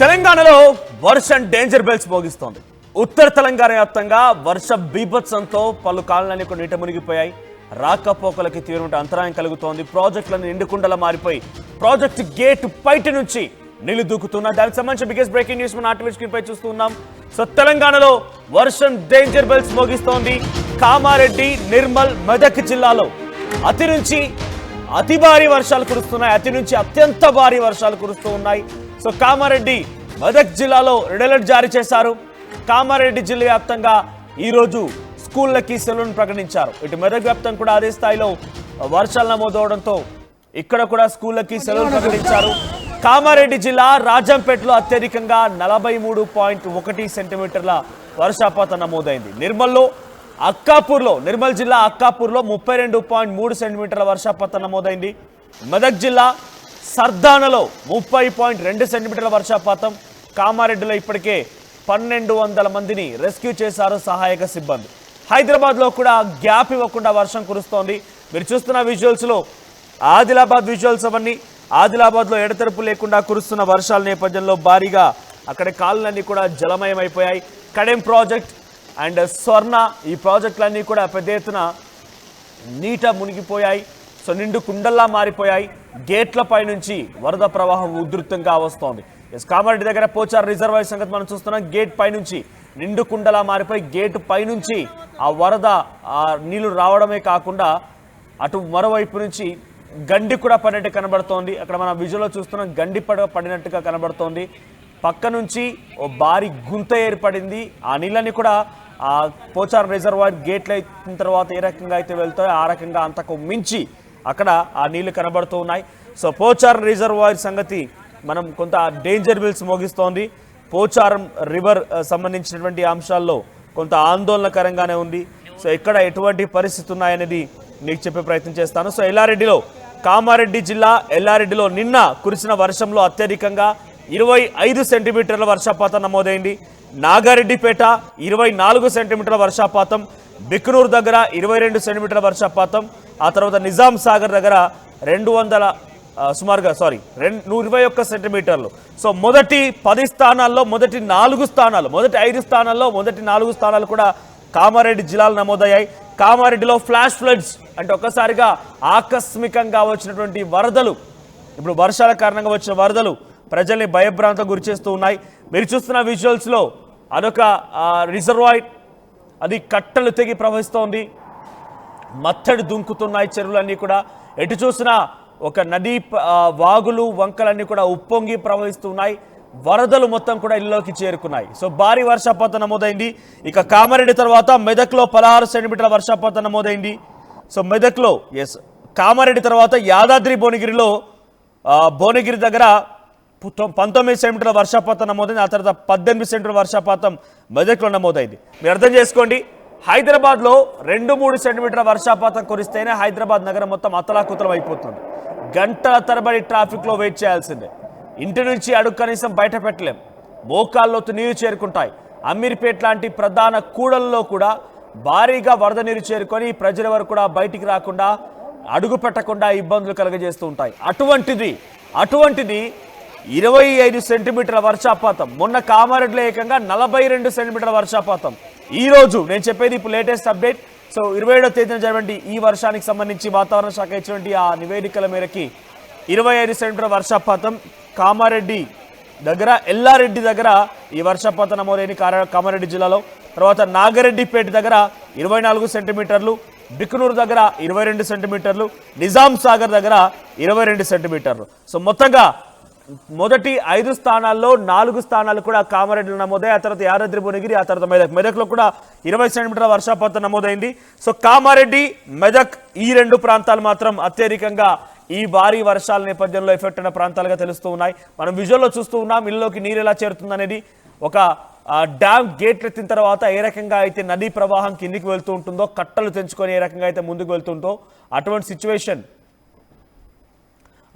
తెలంగాణలో వర్షం danger bells మోగిస్తోంది ఉత్తర తెలంగాణ వ్యాప్తంగా వర్ష బీభత్సంతో పలు కాలనీ నీట మునిగిపోయాయి. రాకపోకలకి తీవ్రమైన అంతరాయం కలుగుతోంది. ప్రాజెక్టులను నిండుకుండలా మారిపోయి ప్రాజెక్ట్ గేట్ బయట నుంచి నీళ్ళు దూకుతున్నా దానికి సంబంధించిన బిగ్గెస్ట్ బ్రేకింగ్ న్యూస్ మన ఆర్టీవీ స్క్రీన్ పై చూస్తున్నాం సో తెలంగాణలో వర్షం డేంజర్ బెల్స్ మోగిస్తోంది కామారెడ్డి నిర్మల్ మెదక్ జిల్లాలో అతి నుంచి అతి భారీ వర్షాలు కురుస్తున్నాయి. అతి నుంచి అత్యంత భారీ వర్షాలు కురుస్తూ ఉన్నాయి. సో కామారెడ్డి మెదక్ జిల్లాలో రెడ్ అలర్ట్ జారీ చేశారు. కామారెడ్డి జిల్లా వ్యాప్తంగా ఈరోజు స్కూళ్ళకి సెలవును ప్రకటించారు. ఇటు మెదక్ వ్యాప్తం కూడా అదే స్థాయిలో వర్షాలు నమోదవడంతో ఇక్కడ కూడా స్కూళ్ళకి సెలవులు ప్రకటించారు. కామారెడ్డి జిల్లా రాజంపేటలో అత్యధికంగా నలభై మూడు పాయింట్ ఒకటి సెంటీమీటర్ల వర్షపాతం నమోదైంది. నిర్మల్లో అక్కాపూర్లో నిర్మల్ జిల్లా అక్కాపూర్లో ముప్పై రెండు పాయింట్ మూడు సెంటీమీటర్ల వర్షపాతం నమోదైంది. మెదక్ జిల్లా సర్దానలో ముప్పై పాయింట్ రెండు సెంటీమీటర్ల వర్షపాతం. కామారెడ్డిలో ఇప్పటికే పన్నెండు వందల మందిని రెస్క్యూ చేశారు సహాయక సిబ్బంది. హైదరాబాద్లో కూడా గ్యాప్ ఇవ్వకుండా వర్షం కురుస్తోంది. మీరు చూస్తున్న విజువల్స్లో ఆదిలాబాద్ విజువల్స్ అవన్నీ. ఆదిలాబాద్లో ఎడతెరపు లేకుండా కురుస్తున్న వర్షాల నేపథ్యంలో భారీగా అక్కడ కాళ్ళన్నీ కూడా జలమయమైపోయాయి. కడెం ప్రాజెక్ట్ అండ్ స్వర్ణ ఈ ప్రాజెక్టులన్నీ కూడా పెద్ద ఎత్తున నీట మునిగిపోయాయి. సో నిండు కుండల్లా మారిపోయాయి. గేట్ల పైనుంచి వరద ప్రవాహం ఉధృతంగా వస్తోంది. ఎస్ కామారెడ్డి దగ్గర పోచార్ రిజర్వాయర్ సంగతి మనం చూస్తున్నాం. గేట్ పైనుంచి నిండు కుండలా మారిపోయి గేట్ పైనుంచి ఆ వరద ఆ నీళ్ళు రావడమే కాకుండా అటు మరోవైపు నుంచి గండి కూడా పడినట్టు కనబడుతోంది. అక్కడ మనం విజువల్లో చూస్తున్నాం గండి పడ పడినట్టుగా కనబడుతోంది. పక్క నుంచి ఓ భారీ గుంత ఏర్పడింది. ఆ నీళ్ళని కూడా ఆ పోచారం రిజర్వాయర్ గేట్లు అయిన తర్వాత ఏ రకంగా అయితే వెళ్తాయో ఆ రకంగా అంతకు మించి అక్కడ ఆ నీళ్ళు కనబడుతూ ఉన్నాయి. సో పోచారం రిజర్వాయర్ సంగతి మనం కొంత డేంజర్ బిల్స్ మోగిస్తోంది. పోచారం రివర్ సంబంధించినటువంటి అంశాల్లో కొంత ఆందోళనకరంగానే ఉంది. సో ఇక్కడ ఎటువంటి పరిస్థితి ఉన్నాయనేది మీకు చెప్పే ప్రయత్నం చేస్తాను. సో ఎల్లారెడ్డిలో కామారెడ్డి జిల్లా ఎల్లారెడ్డిలో నిన్న కురిసిన వర్షంలో అత్యధికంగా ఇరవై ఐదు సెంటీమీటర్ల వర్షపాతం నమోదైంది. నాగారెడ్డిపేట ఇరవై నాలుగు సెంటీమీటర్ల వర్షపాతం బిక్నూరు దగ్గర ఇరవై రెండు సెంటీమీటర్ల వర్షపాతం ఆ తర్వాత నిజాం సాగర్ దగ్గర రెండు వందల సుమారుగా సారీ రెండు ఇరవై ఒక్క సెంటీమీటర్లు. సో మొదటి పది స్థానాల్లో మొదటి నాలుగు స్థానాలు మొదటి ఐదు స్థానాల్లో మొదటి నాలుగు స్థానాలు కూడా కామారెడ్డి జిల్లాలు నమోదయ్యాయి. కామారెడ్డిలో ఫ్లాష్ ఫ్లడ్స్ అంటే ఒక్కసారిగా ఆకస్మికంగా వచ్చినటువంటి వరదలు ఇప్పుడు వర్షాల కారణంగా వచ్చిన వరదలు ప్రజల్ని భయభ్రాంతం గురి చేస్తూ ఉన్నాయి. మీరు చూస్తున్న విజువల్స్లో అదొక రిజర్వాయర్ అది కట్టలు తెగి ప్రవహిస్తోంది. మత్తడి దుంకుతున్నాయి చెరువులన్నీ కూడా. ఎటు చూసినా ఒక నదీ వాగులు వంకలన్నీ కూడా ఉప్పొంగి ప్రవహిస్తున్నాయి. వరదలు మొత్తం కూడా ఇల్లోకి చేరుకున్నాయి. సో భారీ వర్షపాతం నమోదైంది. ఇక కామారెడ్డి తర్వాత మెదక్లో పదహారు సెంటీమీటర్ల వర్షపాతం నమోదైంది. సో మెదక్లో ఎస్ కామారెడ్డి తర్వాత యాదాద్రి భువనగిరిలో భువనగిరి దగ్గర పంతొమ్మిది సెంటీమీటర్ల వర్షపాతం నమోదైంది ఆ తర్వాత పద్దెనిమిది సెంటీమీటర్ల వర్షపాతం మెదక్లో నమోదైంది. మీరు అర్థం చేసుకోండి హైదరాబాద్లో రెండు మూడు సెంటీమీటర్ల వర్షపాతం కురిస్తేనే హైదరాబాద్ నగరం మొత్తం అతలాకుతలం అయిపోతుంది. గంటల తరబడి ట్రాఫిక్లో వెయిట్ చేయాల్సిందే. ఇంటి నుంచి అడుగు కనీసం బయట పెట్టలేం. మోకాల్లోతు నీరు చేరుకుంటాయి. అమీర్పేట్ లాంటి ప్రధాన కూడల్లో కూడా భారీగా వరద నీరు చేరుకొని ప్రజల వరకు కూడా బయటికి రాకుండా అడుగు పెట్టకుండా ఇబ్బందులు కలుగజేస్తూ ఉంటాయి. అటువంటిది అటువంటిది ఇరవై ఐదు సెంటీమీటర్ల వర్షాపాతం. మొన్న కామారెడ్డిలో ఏకంగా నలభై రెండు సెంటీమీటర్ల వర్షాపాతం. ఈ రోజు నేను చెప్పేది ఇప్పుడు లేటెస్ట్ అప్డేట్. సో ఇరవై ఏడో తేదీన జరిగినటువంటి ఈ వర్షానికి సంబంధించి వాతావరణ శాఖ ఇచ్చినటువంటి ఆ నివేదికల మేరకి ఇరవై ఐదు సెంటీమీటర్ల వర్షాపాతం. కామారెడ్డి దగ్గర ఎల్లారెడ్డి దగ్గర ఈ వర్షపాతం నమోదైన కామారెడ్డి జిల్లాలో. తర్వాత నాగరెడ్డిపేట దగ్గర ఇరవై నాలుగు సెంటీమీటర్లు. బిక్కునూరు దగ్గర ఇరవై రెండు సెంటీమీటర్లు. నిజాం సాగర్ దగ్గర ఇరవై రెండు సెంటీమీటర్లు. సో మొత్తంగా మొదటి ఐదు స్థానాల్లో నాలుగు స్థానాలు కూడా కామారెడ్డిలో నమోదై ఆ తర్వాత యాదాద్రి భువనగిరి ఆ తర్వాత మెదక్. మెదక్లో కూడా ఇరవై సెంటీమీటర్ల వర్షపాతం నమోదైంది. సో కామారెడ్డి మెదక్ ఈ రెండు ప్రాంతాలు మాత్రం అత్యధికంగా ఈ భారీ వర్షాల నేపథ్యంలో ఎఫెక్ట్ అయిన ప్రాంతాలుగా తెలుస్తూ ఉన్నాయి. మనం విజువల్లో చూస్తూ ఉన్నాం ఇల్లులోకి నీరు ఎలా చేరుతుంది అనేది ఒక డ్యామ్ గేట్లు ఎత్తిన తర్వాత ఏ రకంగా అయితే నదీ ప్రవాహం కిందికి వెళ్తూ ఉంటుందో కట్టలు తెంచుకొని ఏ రకంగా అయితే ముందుకు వెళ్తుందో అటువంటి సిచ్యువేషన్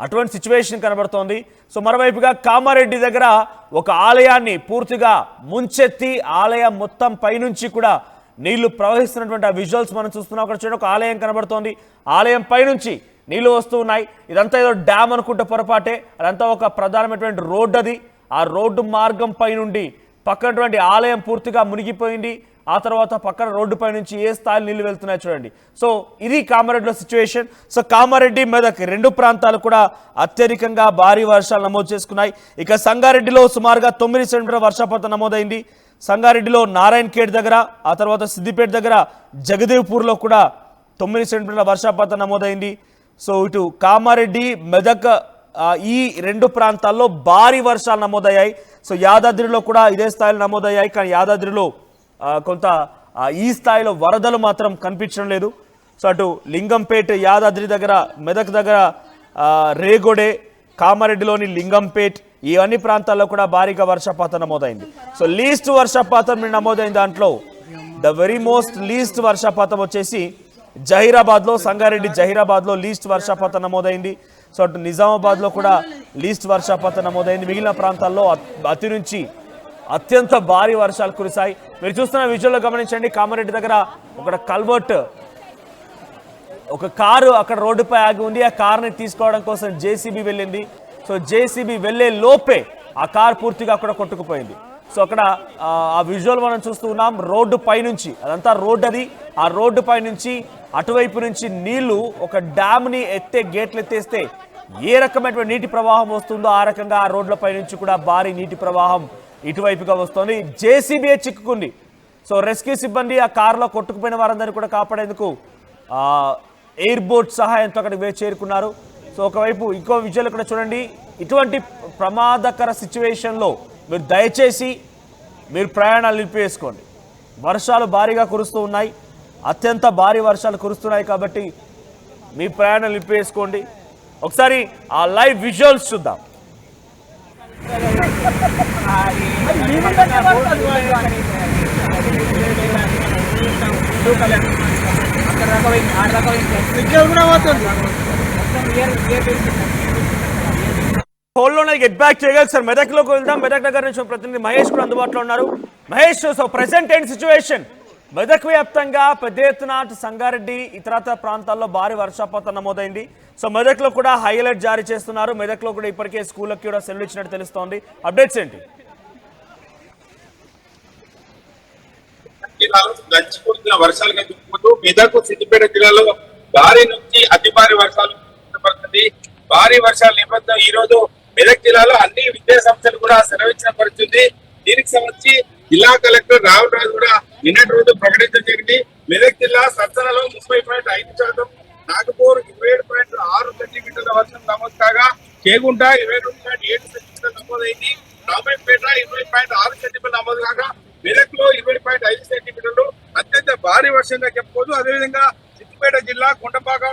అటువంటి సిచ్యువేషన్ కనబడుతోంది. సో మరోవైపుగా కామారెడ్డి దగ్గర ఒక ఆలయాన్ని పూర్తిగా ముంచెత్తి ఆలయం మొత్తం పైనుంచి కూడా నీళ్ళు ప్రవహిస్తున్నటువంటి ఆ విజువల్స్ మనం చూస్తున్నాం. అక్కడ చూడండి ఒక ఆలయం కనబడుతోంది. ఆలయం పైనుంచి నీళ్ళు వస్తూ ఉన్నాయి. ఇదంతా ఏదో డ్యామ్ అనుకుంటే పొరపాటే. అదంతా ఒక ప్రధానమైనటువంటి రోడ్డు అది. ఆ రోడ్డు మార్గం పైనుండి పక్కనటువంటి ఆలయం పూర్తిగా మునిగిపోయింది. ఆ తర్వాత పక్కన రోడ్డుపై నుంచి ఏ స్థాయిలో నీళ్ళు వెళ్తున్నాయి చూడండి. సో ఇది కామారెడ్డిలో సిచ్యువేషన్ సో కామారెడ్డి మెదక్ రెండు ప్రాంతాలు కూడా అత్యధికంగా భారీ వర్షాలు నమోదు చేసుకున్నాయి. ఇక సంగారెడ్డిలో సుమారుగా తొమ్మిది సెంటీమీటర్ వర్షపాతం నమోదైంది. సంగారెడ్డిలో నారాయణ్ ఖేడ్ దగ్గర ఆ తర్వాత సిద్దిపేట దగ్గర జగదేవ్పూర్లో కూడా తొమ్మిది సెంటీమీటర్ల వర్షపాతం నమోదైంది. సో ఇటు కామారెడ్డి మెదక్ ఈ రెండు ప్రాంతాల్లో భారీ వర్షాలు నమోదయ్యాయి. సో యాదాద్రిలో కూడా ఇదే స్థాయిలో నమోదయ్యాయి. కానీ యాదాద్రిలో కొంత ఈ స్థాయిలో వరదలు మాత్రం కనిపించడం లేదు. సో అటు లింగంపేట యాదాద్రి దగ్గర మెదక్ దగ్గర రేగొడే కామారెడ్డిలోని లింగంపేట్ ఈ అన్ని ప్రాంతాల్లో కూడా భారీగా వర్షపాతం నమోదైంది. సో లీస్ట్ వర్షపాతం నమోదైన దాంట్లో ద వెరీ మోస్ట్ లీస్ట్ వర్షపాతం వచ్చేసి జహీరాబాద్లో సంగారెడ్డి జహీరాబాద్లో లీస్ట్ వర్షపాతం నమోదైంది. సో అటు నిజామాబాద్లో కూడా లీస్ట్ వర్షపాతం నమోదైంది. మిగిలిన ప్రాంతాల్లో అతి నుంచి అత్యంత భారీ వర్షాలు కురిశాయి. మీరు చూస్తున్న విజువల్లో గమనించండి కామారెడ్డి దగ్గర ఒక కల్వర్ట్ ఒక కారు అక్కడ రోడ్డుపై ఆగి ఉంది. ఆ కార్ని తీసుకోవడం కోసం జేసీబీ వెళ్ళింది. సో జేసీబీ వెళ్ళే లోపే ఆ కార్ పూర్తిగా అక్కడ కొట్టుకుపోయింది. సో అక్కడ ఆ, ఆ విజువల్ మనం చూస్తూ ఉన్నాం రోడ్డు పైనుంచి అదంతా రోడ్డు అది ఆ రోడ్డు పైనుంచి అటువైపు నుంచి నీళ్ళు ఒక డ్యామ్ని ఎత్తే గేట్లు ఎత్తేస్తే ఏ రకమైనటువంటి నీటి ప్రవాహం వస్తుందో ఆ రకంగా ఆ రోడ్ల పైనుంచి కూడా భారీ నీటి ప్రవాహం ఇటువైపుగా వస్తోంది. జేసీబీఏ చిక్కుకుంది. సో రెస్క్యూ సిబ్బంది ఆ కారులో కొట్టుకుపోయిన వారందరినీ కూడా కాపాడేందుకు ఎయిర్ బోట్ సహాయంతో అక్కడికి వేచి చేరుకున్నారు. సో ఒకవైపు ఇంకో విజయాలు కూడా చూడండి. ఇటువంటి ప్రమాదకర సిచ్యువేషన్లో మీరు దయచేసి మీరు ప్రయాణాలు నిలిపివేసుకోండి. వర్షాలు భారీగా కురుస్తూ ఉన్నాయి. అత్యంత భారీ వర్షాలు కురుస్తున్నాయి కాబట్టి మీ ప్రయాణాలు నిలిపివేసుకోండి. ఒకసారి ఆ లైవ్ విజువల్స్ చూద్దాం. హోల్లోనే గెట్ బ్యాక్ చేయగలరు సార్. మెదక్లోకి వెళ్దాం. మెదక్ నగర్ నుంచి ప్రతినిధి మహేష్ కూడా అందుబాటులో ఉన్నారు. మహేష్ సో ప్రెసెంట్ ఏంటి సిచ్యువేషన్ మెదక్ వ్యాప్తంగా పెద్ద ఎత్తున సంగారెడ్డి ఇతరత్ర ప్రాంతాల్లో భారీ వర్షపాతం నమోదైంది. సో మెదక్లో కూడా హైలైట్ జారీ చేస్తున్నారు. మెదక్లో కూడా ఇప్పటికే స్కూళ్ళకి కూడా సెలవు ఇచ్చినట్టు తెలుస్తోంది. అప్డేట్స్ ఏంటి? జిల్లాలో దంచి కురిసిన వర్షాలుగా చెప్పుకుంటూ మెదక్ సిద్దిపేట జిల్లాలో భారీ నుంచి అతి భారీ వర్షాలు పడుతుంది భారీ వర్షాల నేపథ్యం ఈ రోజు మెదక్ జిల్లాలో అన్ని విద్యా సంస్థలు కూడా సెలవిచ్చిన పరిస్థితి దీనికి సంబంధించి జిల్లా కలెక్టర్ రాహుల్ రాజు కూడా నిన్నటి రోజు ప్రకటించడం జరిగింది. మెదక్ జిల్లా సత్తనలో ముప్పై పాయింట్ ఐదు శాతం నాగపూర్ ఇరవై ఏడు పాయింట్ ఆరు సెంటీమీటర్ల వర్షం నమోదు కాగా చేగుంట ఇరవై రెండు పాయింట్ ఏడు సెంటీమీటర్లు నమోదైంది. రామాయపేట ఇరవై పాయింట్ ఆరు సెంటీమీటర్లు నమోదు కాగా మెదక్లో ఇరవై పాయింట్ ఐదు సెంటీమీటర్లు అత్యంత భారీ వర్షంగా చెప్పుకోవచ్చు. అదేవిధంగా సిద్దిపేట జిల్లా కొండపాక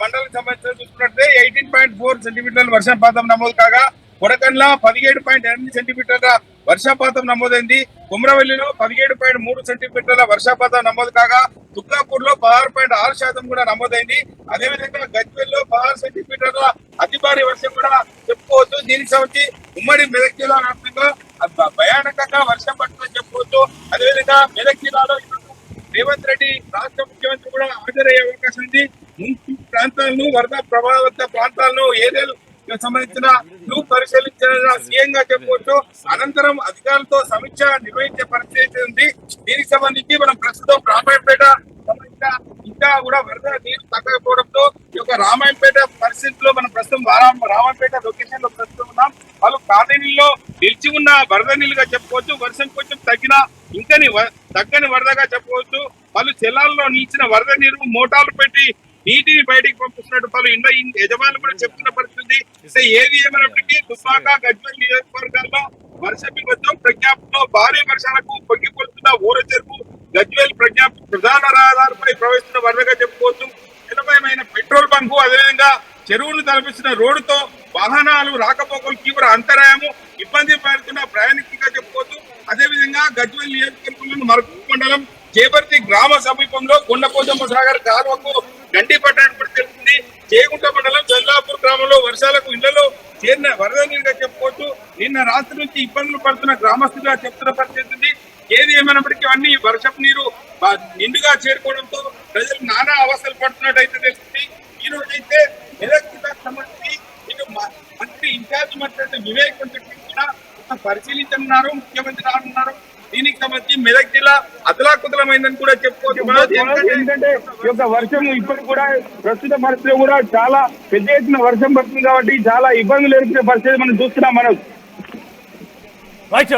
మండలం సంబంధించిన చూసుకున్నట్లయితే ఎయిటీన్ పాయింట్ ఫోర్ సెంటీమీటర్ల వర్షపాతం నమోదు కాగా కొడకండ్ల పదిహేడు పాయింట్ ఎనిమిది సెంటీమీటర్ల వర్షపాతం నమోదైంది. కుమ్రవల్లిలో పదిహేడు పాయింట్ మూడు సెంటీమీటర్ల వర్షపాతం నమోదు కాగా తుక్కాపూర్లో పదహారు పాయింట్ ఆరు శాతం కూడా నమోదైంది. అదేవిధంగా గజ్వెల్లో పదహారు సెంటీమీటర్ల అతి భారీ వర్షం కూడా చెప్పుకోవచ్చు. దీనికి సంబంధించి ఉమ్మడి మెదక్ జిల్లా వ్యాప్తంగా భయానకంగా వర్షం అదేవిధంగా మెదక్ జిల్లాలో రేవంత్ రెడ్డి రాష్ట్ర ముఖ్యమంత్రి కూడా హాజరయ్యే అవకాశం ఉంది. ప్రాంతాలను వరద ప్రభావిత ప్రాంతాలను ఏరియాలు సంబంధించిన నువ్వు పరిశీలించిన సీఎం గా చెప్పవచ్చు. అనంతరం అధికారులతో సమీక్ష నిర్వహించే పరిస్థితి ఉంది. దీనికి సంబంధించి మనం ప్రస్తుతం రామాయణపేట సంబంధించిన ఇంకా కూడా వరద నీరు తగ్గకపోవడంతో ఈ యొక్క రామాయణపేట పరిస్థితిలో మనం ప్రస్తుతం రామాయణపేట లొకేషన్లో ప్రస్తుతం ఉన్నాం. వాళ్ళు ప్రాధాన్యంలో నిలిచి ఉన్న వరద నీళ్ళుగా చెప్పుకోవచ్చు వర్షం కొంచెం తగ్గిన ఇంకని వ- తగ్గని వరదగా చెప్పవచ్చు వాళ్ళు చెల్లాల్లో నిలిచిన వరద నీరు మోటార్లు పెట్టి నీటిని బయటికి పంపిస్తున్నట్టు పలు ఇండ్ల యజమానులు కూడా చెప్తున్న పరిస్థితి. అంటే ఏది ఏమైనప్పటికీ తుపాక గజ్వల్ నియోజకవర్గాల్లో వర్ష బిందుతో ప్రజ్ఞాపంలో భారీ వర్షాలకు పొంగిపోతున్న ఊర చెరువు గజ్వేల్ ప్రజ్ఞాప ప్రధాన రహదారిపై ప్రవహిస్తున్న వరదగా చెప్పుకోవచ్చు. నిలభయమైన పెట్రోల్ బంకు అదేవిధంగా చెరువును తలపిస్తున్న రోడ్డుతో వాహనాలు రాకపోకలు తీవ్ర అంతరాయము ఇబ్బంది పడుతున్న ప్రయాణికులుగా చెప్పుకోవచ్చు. అదేవిధంగా గజ్వల్ నియోజకవర్గంలోని మరకు మండలం చేపర్తి గ్రామ సమీపంలో కొండపోతమ్మ సాగర్ కాలువకు గండి పట్టణం కూడా చేగుంట మండలం చల్లాపూర్ గ్రామంలో వర్షాలకు ఇళ్ళలో చేరిన వరద నీరుగా చెప్పుకోవచ్చు. నిన్న రాత్రి నుంచి ఇబ్బందులు పడుతున్న గ్రామస్తులుగా చెప్తున్న పరిస్థితి ఏది ఏమైనప్పటికీ అన్ని వర్షపు నీరు నిండుగా చేరుకోవడంతో ప్రజలు నానా అవస్థలు పడుతున్నట్టు అయితే తెలుస్తుంది ఈ రోజు అయితే మంత్రి వివేక్ కూడా పరిశీలించనున్నారు ముఖ్యమంత్రి రానున్నారు. దీనికి సంబంధించి మెదక్ జిల్లా అతలాకుతలమైందని కూడా చెప్పుకోవచ్చు. ఎందుకంటే యొక్క వర్షం ఇప్పుడు కూడా ప్రస్తుత పరిస్థితిలో కూడా చాలా పెద్ద ఎత్తున వర్షం పడుతుంది కాబట్టి చాలా ఇబ్బందులు ఎదుర్కొనే పరిస్థితి మనం చూస్తున్నాం మనం రైట్